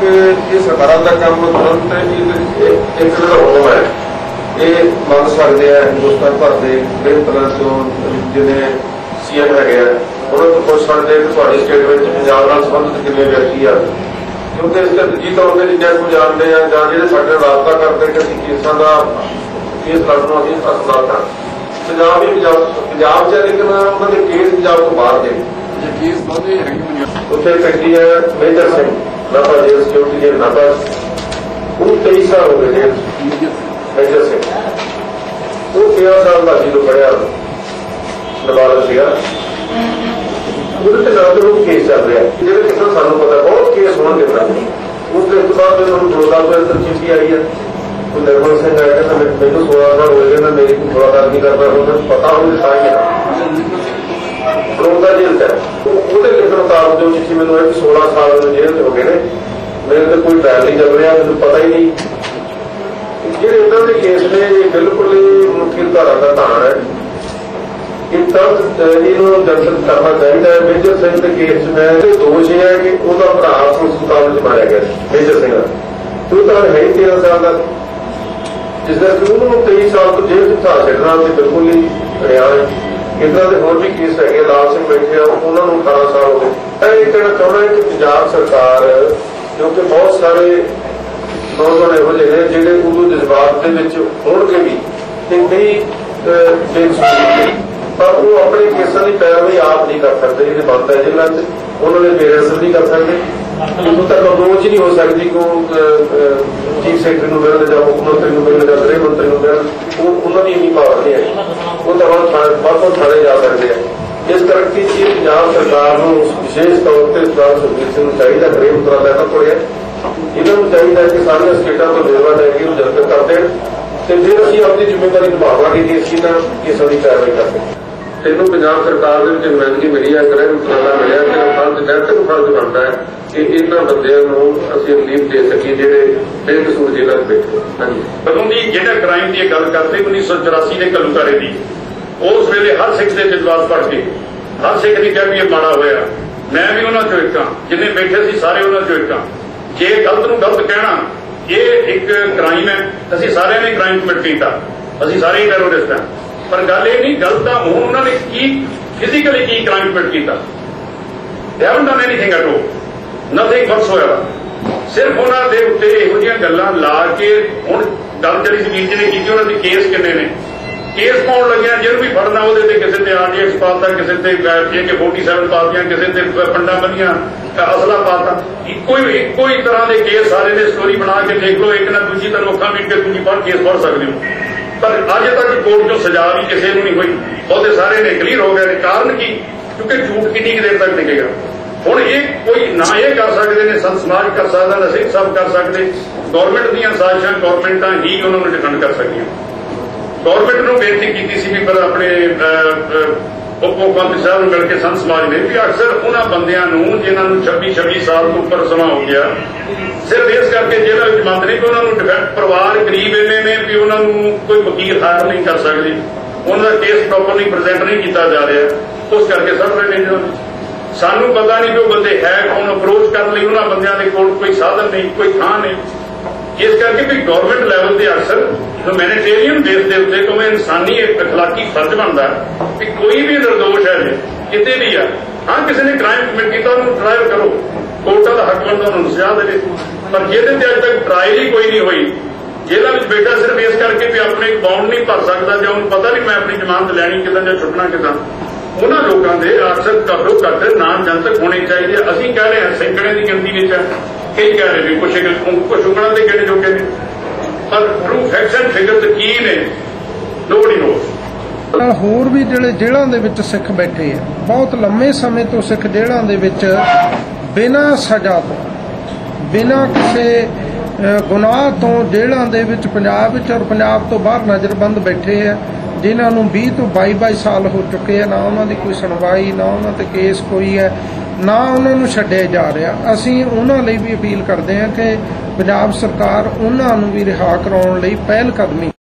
ਇਹ ਸਰਕਾਰਾਂ ਦਾ ਕੰਮ ਤੁਰੰਤ ਇੱਕ ਜਿਹੜਾ ਹੁਕਮ ਹੈ ਇਹ ਮੰਨ ਸਕਦੇ ਆ ਹਿੰਦੁਸਤਾਨ ਭਰ ਦੇ ਕਈ ਤਰ੍ਹਾਂ ਤੋਂ ਜਿਹਨੇ ਸੀਐਮ ਹੈਗੇ ਆ, ਉਹਨਾਂ ਤੋਂ ਪੁੱਛ ਸਕਦੇ ਕਿ ਤੁਹਾਡੀ ਸਟੇਟ ਵਿੱਚ ਪੰਜਾਬ ਨਾਲ ਸੰਬੰਧਿਤ ਕਿੰਨੇ ਵਿਅਕਤੀ ਆ। ਕਿਉਂਕਿ ਇਸ ਤੇ ਜੀ ਤੌਰ ਤੇ ਜਿੰਨੇ ਕੁ ਜਾਣਦੇ ਆ ਜਾਂ ਜਿਹੜੇ ਸਾਡੇ ਨਾਲ ਰਾਬਤਾ ਕਰਦੇ ਕਿ ਅਸੀਂ ਕੇਸਾਂ ਦਾ ਕੇਸ ਲੜਨ ਨੂੰ ਅਸੀਂ ਅਸਮਰੱਥ ਹਾਂ ਪੰਜਾਬ ਹੀ ਪੰਜਾਬ ਪੰਜਾਬ ਚ ਲੇਕਿਨ ਉਹਨਾਂ ਦੇ ਕੇਸ ਪੰਜਾਬ ਤੋਂ ਬਾਹਰ ਦੇ ਜੇ ਕੇਸ ਬਹੁਤੇ ਹੈਗੇ ਉੱਥੇ ਕੱਟੀ ਹੈ ਮੇਜਰ ਸਿੰਘ ਨਾਭਾ ਜੇਲ੍ਹ ਸਿਕਿਉਰਿਟੀ ਦੇ ਨਾਭਾ ਉਹ 23 ਸਾਲ ਹੋ ਗਏ 'ਚ। ਮੇਜਰ ਸਿੰਘ। ਉਹ 13 ਸਾਲ ਦਾ ਸੀ ਤੋਂ ਪੜਿਆ ਨਾਬਾਲਗ ਸੀਗਾ। ਉਹਦੇ ਤੇ ਨਾਲ ਉਹ ਕੇਸ ਚੱਲ ਰਿਹਾ। ਜਿਹੜੇ ਬਾਅਦ ਜਦੋਂ ਨੂੰ ਤੋਂ ਅੰਦਰ ਆਈ ਹੈ ਉਹ ਨਿਰਮਲ ਸਿੰਘ ਆਇਆ ਕਿ ਮੈਨੂੰ 16 ਸਾਲ ਹੋ ਗਏ ਨਾ ਮੇਰੀ ਕੋਈ ਥੋੜਾ ਨਹੀਂ ਕਰਦਾ, ਹੁਣ ਪਤਾ ਹੋਵੇ ਤਾਂ ਹੀ ਹੈ ਬਰੋਦਾ ਜੇਲ੍ਹ ਹੈ। ਉਹਦੇ ਲਿਖਣ ਮੁਤਾਬਕ ਜੋ ਚਿੱਠੀ ਮੈਨੂੰ ਹੈ ਕਿ 16 ਸਾਲ ਮੈਨੂੰ ਜੇਲ੍ਹ ਚ ਹੋ ਗਏ ਨੇ। ਮੇਰੇ ਤੇ ਕੋਈ ਟ੍ਰਾਇਲ ਨਹੀਂ ਚੱਲ ਰਿਹਾ, ਮੈਨੂੰ ਪਤਾ ਹੀ ਨਹੀਂ। ਜਿਹੜੇ ਇਹਨਾਂ ਦੇ ਕੇਸ ਨੇ, ਇਹ ਬਿਲਕੁਲ ਹੀ ਮੁਖੀ ਧਾਰਾ ਦਾ ਧਾਨ ਹੈ। ਇਹ ਤਾਂ ਇਹਨੂੰ ਦਰਸ਼ਨ ਕਰਨਾ ਚਾਹੀਦਾ ਹੈ। ਮੇਜਰ ਸਿੰਘ ਦੇ ਕੇਸ 'ਚ ਮੈਂ ਦੋਸ਼ ਇਹ ਹੈ ਕਿ ਉਹਦਾ 'ਚ ਮਾਰਿਆ ਗਿਆ ਮੇਜਰ ਸਿੰਘ ਦਾ। ਤਾਂ ਹੈ ਹੀ 13 ਸਾਲ ਦਾ ਜਿਸ ਦਾ ਕਿ ਉਹਨੂੰ 23 ਸਾਲ ਤੋਂ ਜੇਲ੍ਹ 'ਚ ਥਾ ਛੱਡਣਾ ਤੇ ਬਿਲਕੁਲ ਹੀ ਰਿਹਾ ਇਦਾਂ ਦੇ ਹੋਰ ਵੀ ਕੇਸ ਹੈਗੇ ਲਾਲ ਸਿੰਘ ਬੈਠੇ ਆ ਉਹਨਾਂ ਨੂੰ 18 ਸਾਲ ਹੋ ਗਏ। ਇਹ ਕਹਿਣਾ ਚਾਹੁੰਦਾ ਕਿ ਪੰਜਾਬ ਸਰਕਾਰ ਕਿਉਂਕਿ ਬਹੁਤ ਸਾਰੇ ਨੌਜਵਾਨ ਇਹੋ ਜਿਹੇ ਨੇ ਜਿਹੜੇ ਉਦੋਂ ਜਜ਼ਬਾਤ ਦੇ ਵਿੱਚ ਹੋਣਗੇ ਵੀ ਤੇ ਕਈ ਅਹ, ਬੇਕਸੂਰ ਪਰ ਉਹ ਆਪਣੇ ਕੇਸਾਂ ਦੀ ਪੈਰਵੀ ਆਪ ਨਹੀਂ ਕਰ ਸਕਦੇ ਜਿਹੜੇ ਬੰਦ ਹੈ ਜਿਨ੍ਹਾਂ 'ਚ ਉਹਨਾਂ ਦੇ ਬੇਰਸਰ ਨਹੀਂ ਕਰ ਸਕਦੇ। ਉਦੋਂ ਤੱਕ ਅਪਰੋਚ ਨਹੀਂ ਹੋ ਸਕਦੀ ਕੋ ਚੀਫ ਸੈਕਟਰੀ ਨੂੰ ਮਿਲਣ ਜਾਂ ਮੁੱਖ ਮੰਤਰੀ ਨੂੰ ਮਿਲਣ ਜਾਂ ਗ੍ਰਹਿ ਮੰਤਰੀ ਨੂੰ ਮਿਲਣ, ਉਹ ਉਹਨਾਂ ਦੀ ਇੰਨੀ ਪਾਵਰ ਨਹੀਂ ਹੈ ਉਹ ਤਾਂ ਹੁਣ ਥਾਣੇ ਬਾਹਰੋਂ ਥਾਣੇ ਜਾ ਸਕਦੇ ਆ। ਇਸ ਕਰਕੇ ਜੀ ਪੰਜਾਬ ਸਰਕਾਰ ਨੂੰ ਵਿਸ਼ੇਸ਼ ਤੌਰ ਤੇ ਸਰਦਾਰ ਸੁਖਬੀਰ ਸਿੰਘ ਨੂੰ ਚਾਹੀਦਾ, ਗ੍ਰਹਿ ਮੰਤਰਾਲਾ ਦਾ ਕੋਲੇ ਇਹਨਾਂ ਨੂੰ ਚਾਹੀਦਾ ਕਿ ਸਾਰੀਆਂ ਸਟੇਟਾਂ ਤੋਂ ਵੇਰਵਾ ਲੈ ਕੇ ਉਹ ਉਜਰਤ ਕਰ ਦੇਣ ਤੇ ਫਿਰ ਅਸੀਂ ਆਪਣੀ ਜ਼ਿੰਮੇਵਾਰੀ ਨਿਭਾਵਾਂਗੇ ਕਿ ਅਸੀਂ ਨਾ ਕਿਸੇ ਦੀ ਕਾਰਵਾਈ ਕਰਦੇ ਤੈਨੂੰ ਪੰਜਾਬ ਸਰਕਾਰ ਦੇ ਵਿੱਚ ਨੁਮਾਇੰਦਗੀ ਮਿਲੀ ਹੈ ਗ੍ਰਹਿ ਮੰਤਰਾਲਾ ਮਿਲਿਆ ਤੇ ਫਰਜ਼ ਨੈਤਿਕ ਫਰਜ਼ ਬਣਦਾ ਹੈ ਕਿ ਇਹਨਾਂ ਬੰਦਿਆਂ ਨੂੰ ਅਸੀਂ ਰਿਲੀਫ ਦੇ ਸਕੀਏ ਜਿਹੜੇ ਬੇਕਸੂਰ ਜੇਲ੍ਹਾਂ 'ਚ ਬੈਠੇ ਹਾਂਜੀ। ਕਦੋਂ ਦੀ ਜਿਹੜਾ ਕ੍ਰਾਈਮ ਦੀ ਗੱਲ ਕਰਦੇ 1984 ਦੇ ਕਲੂਕਾਰੇ ਦੀ। ਉਸ ਵੇਲੇ ਹਰ ਸਿੱਖ ਦੇ ਜਜ਼ਬਾਤ ਪੜ ਗਏ ਹਰ ਸਿੱਖ ਦੀ ਕਹਿ ਵੀ ਇਹ ਮਾੜਾ ਹੋਇਆ। ਮੈਂ ਵੀ ਉਹਨਾਂ ਚੋਂ ਇੱਕ ਹਾਂ, ਜਿੰਨੇ ਬੈਠੇ ਸੀ ਸਾਰੇ ਉਹਨਾਂ ਚੋਂ ਇੱਕ ਹਾਂ। ਜੇ ਗਲਤ ਨੂੰ ਗਲਤ ਕਹਿਣਾ, ਇਹ ਇੱਕ ਕ੍ਰਾਈਮ ਹੈ। ਅਸੀਂ ਸਾਰਿਆਂ ਨੇ ਕ੍ਰਾਈਮ ਕਮਿਟ ਕੀਤਾ। ਅਸੀਂ ਸਾਰੇ ਹੀ ਟੈਰੋਰਿਸਟ ਹਾਂ। ਪਰ ਗੱਲ ਇਹ ਨਹੀਂ ਗਲਤ ਦਾ ਹੁਣ ਉਹਨਾਂ ਨੇ ਕੀ ਫਿਜ਼ੀਕਲੀ ਕੀ ਕ੍ਰਾਈਮ ਕਮਿਟ ਕੀਤਾ? They haven't done anything at all? Nothing whatsoever. ਸਿਰਫ ਉਹਨਾਂ ਦੇ ਉੱਤੇ ਇਹੋ ਜਿਹੀਆਂ ਗੱਲਾਂ ਲਾ ਕੇ ਹੁਣ ਗੱਲ ਜਿਹੜੀ ਜਮੀਰ ਜੀ ਨੇ ਕੀਤੀ, ਉਹਨਾਂ ਦੇ ਕੇਸ ਕਿੰਨੇ ਨੇ? ਕੇਸ ਪਾਉਣ ਲੱਗਿਆ, ਜਿਹਨੂੰ ਵੀ ਫੜਨਾ ਉਹਦੇ ਤੇ ਕਿਸੇ ਤੇ ਆਰਡੀਐਕਸ ਪਾਤਾ, ਕਿਸੇ ਤੇ ਜੇ ਕੇ 47 ਪਾਤੀਆਂ, ਕਿਸੇ ਤੇ ਪੰਡਾ ਬੰਨੀਆਂ ਅਸਲਾ ਪਾਤਾ। ਇੱਕੋ ਹੀ ਇੱਕੋ ਹੀ ਤਰ੍ਹਾਂ ਦੇ ਕੇਸ ਸਾਰੇ ਨੇ ਸਟੋਰੀ ਬਣਾ ਕੇ ਦੇਖ ਲਓ, ਇੱਕ ਨਾ ਦੂਜੀ ਤਰ੍ਹਾਂ ਅੱਖਾਂ ਮਿਲ ਕੇ ਤੁਸੀਂ ਪਰ ਕੇਸ ਫੜ ਸਕਦੇ ਹੋ। ਪਰ ਅੱਜ ਤੱਕ ਕੋਰਟ ਚੋਂ ਸਜ਼ਾ ਵੀ ਕਿਸੇ ਨੂੰ ਨਹੀਂ ਹੋਈ। ਬਹੁਤੇ ਸਾਰੇ ਨੇ ਕਲੀਅਰ ਹੋ ਗਏ ਨੇ। ਕਾਰਨ ਕੀ? ਕਿਉਂਕਿ ਝੂਠ ਕਿੰਨੀ ਕੁ ਦੇਰ ਤੱਕ ਨਿਕਲੇਗਾ? ਹੁਣ ਇਹ ਕੋਈ ਨਾ ਇਹ ਕਰ ਸਕਦੇ ਨੇ, ਸੰਤ ਸਮਾਜ ਕਰ ਸਕਦਾ ਨਾ ਸਿੱਖ ਸਭ ਕਰ ਸਕਦੇ। ਗਵਰਨਮੈਂਟ ਦੀਆਂ ਸਾਜ਼ਿਸ਼ਾਂ ਗਵਰਨਮੈਂਟਾਂ ਹੀ ਉਹਨਾਂ ਨੂੰ ਡਿਫੈਂਡ ਕਰ ਸਕਦੀਆਂ। ਗਵਰਨਮੈਂਟ ਨੂੰ ਬੇਨਤੀ ਕੀਤੀ ਸੀ ਵੀ ਪਰ ਆਪਣੇ ਉਪ ਮੁੱਖ ਮੰਤਰੀ ਸਾਹਿਬ ਨੂੰ ਮਿਲ ਕੇ ਸੰਤ ਸਮਾਜ ਨੇ ਵੀ ਅਕਸਰ ਉਹਨਾਂ ਬੰਦਿਆਂ ਨੂੰ, ਜਿਨ੍ਹਾਂ ਨੂੰ 26 26 ਸਾਲ ਤੋਂ ਉੱਪਰ ਸਮਾਂ ਹੋ ਗਿਆ, ਸਿਰਫ ਇਸ ਕਰਕੇ ਜੇਲ੍ਹਾਂ ਵਿੱਚ ਬੰਦ ਨਹੀਂ ਕਿ ਉਹਨਾਂ ਨੂੰ ਡਿਫੈਕਟ ਪਰਿਵਾਰ ਗਰੀਬ ਇੰਨੇ ਨੇ ਵੀ ਉਹਨਾਂ ਨੂੰ ਕੋਈ ਵਕੀਲ ਹਾਇਰ ਨਹੀਂ ਕਰ ਸਕਦੇ। ਉਹਨਾਂ ਦਾ ਕੇਸ ਪ੍ਰੋਪਰਲੀ ਪ੍ਰੈਜ਼ੈਂਟ ਨਹੀਂ ਕੀਤਾ ਜਾ ਰਿਹਾ। ਉਸ ਕਰਕੇ ਸਭ ਰਹੇ ਨੇ ਸਾਨੂੰ ਪਤਾ ਨਹੀਂ ਕਿ ਉਹ ਬੰਦੇ ਹੈ ਕੌਣ ਅਪਰੋਚ ਕਰਨ ਲਈ ਉਹਨਾਂ ਬੰਦਿਆਂ ਦੇ ਕੋਲ ਕੋਈ ਸਾਧਨ ਨਹੀਂ, ਕੋਈ ਥਾਂ ਨਹੀਂ। ਇਸ ਕਰਕੇ ਵੀ ਗਵਰਨਮੈਂਟ ਲੈਵਲ ਤੇ ਅਕਸਰ ਹਿਊਮੈਨਿਟੇਰੀਅਨ ਬੇਸ ਦੇ ਉੱਤੇ ਕਿਉਂਕਿ ਇਨਸਾਨੀ ਇੱਕ اخلاقی ਫਰਜ਼ ਬਣਦਾ ਕਿ ਕੋਈ ਵੀ ਨਿਰਦੋਸ਼ ਹੈ ਜੇ ਕਿਤੇ ਵੀ ਆ ਹਾਂ ਕਿਸੇ ਨੇ ਕ੍ਰਾਈਮ ਕਮਿਟ ਕੀਤਾ ਉਹਨੂੰ ਟ੍ਰਾਇਲ ਕਰੋ ਕੋਰਟਾਂ ਦਾ ਹੱਕ ਬਣਦਾ ਉਹਨੂੰ ਸਜ਼ਾ ਦੇਵੇ ਪਰ ਜਿਹਦੇ ਤੇ ਅੱਜ ਤੱਕ ਟ੍ਰਾਇਲ ਹੀ ਕੋਈ ਨਹੀਂ ਹੋਈ ਜੇਲ੍ਹਾਂ ਵਿੱਚ ਬੈਠਾ ਸਿਰਫ ਇਸ ਕਰਕੇ ਵੀ ਆਪਣੇ ਇੱਕ ਬਾਉਂਡ ਨਹੀਂ ਭਰ ਸਕਦਾ ਜਾਂ ਉਹਨੂੰ ਪਤਾ ਨਹੀਂ ਮੈਂ ਆਪਣੀ ਜ਼ਮਾਨਤ ਲੈਣੀ ਕਿਦਾਂ ਜਾਂ ਛੁੱਟਣਾ ਕਿਦਾਂ ਉਹਨਾਂ ਲੋਕਾਂ ਦੇ ਅਕਸਰ ਘੱਟੋ ਘੱਟ ਨਾਮ ਜਨਤਕ ਹੋਣੇ ਚਾਹੀਦੇ ਆ। ਅਸੀਂ ਕਹਿ ਰਹੇ ਹਾਂ ਸੈਂਕੜੇ ਦੀ ਗਿਣਤੀ ਵਿੱਚ ਆ। ਕਈ ਕਹਿ ਰਹੇ ਨੇ, ਕੁਛ ਕੁਛ ਉਂਗਲਾਂ ਦੇ ਕਿਹੜੇ ਜੋਗੇ ਨੇ ਪਰ ਟਰੂ ਫੈਕਟਸ ਐਂਡ ਫਿਗਰਸ ਕੀ ਨੇ ਨੋਬਡੀ ਨੋਸ ਨਾਲ ਹੋਰ ਵੀ ਜਿਹੜੇ ਜੇਲ੍ਹਾਂ ਦੇ ਵਿੱਚ ਸਿੱਖ ਬੈਠੇ ਆ, ਬਹੁਤ ਲੰਮੇ ਸਮੇਂ ਤੋਂ ਸਿੱਖ ਜੇਲ੍ਹਾਂ ਦੇ ਵਿੱਚ ਬਿਨਾਂ ਸਜ਼ਾ ਤੋਂ, ਬਿਨਾਂ ਕਿਸੇ ਗੁਨਾਹ ਤੋਂ ਜੇਲ੍ਹਾਂ ਦੇ ਵਿੱਚ ਪੰਜਾਬ ਵਿੱਚ ਔਰ ਪੰਜਾਬ ਤੋਂ ਬਾਹਰ ਨਜ਼ਰਬੰਦ ਬੈਠੇ ਆ, ਜਿਨ੍ਹਾਂ ਨੂੰ 20 ਤੋਂ 22 22 ਸਾਲ ਹੋ ਚੁੱਕੇ ਆ, ਨਾ ਉਹਨਾਂ ਦੀ ਕੋਈ ਸੁਣਵਾਈ, ਨਾ ਉਹਨਾਂ ਤੇ ਕੇਸ ਕੋਈ ਹੈ, ਨਾ ਉਹਨਾਂ ਨੂੰ ਛੱਡਿਆ ਜਾ ਰਿਹਾ। ਅਸੀਂ ਉਹਨਾਂ ਲਈ ਵੀ ਅਪੀਲ ਕਰਦੇ ਹਾਂ ਕਿ ਪੰਜਾਬ ਸਰਕਾਰ ਉਹਨਾਂ ਨੂੰ ਵੀ ਰਿਹਾ ਕਰਾਉਣ ਲਈ ਪਹਿਲ ਕਦਮੀ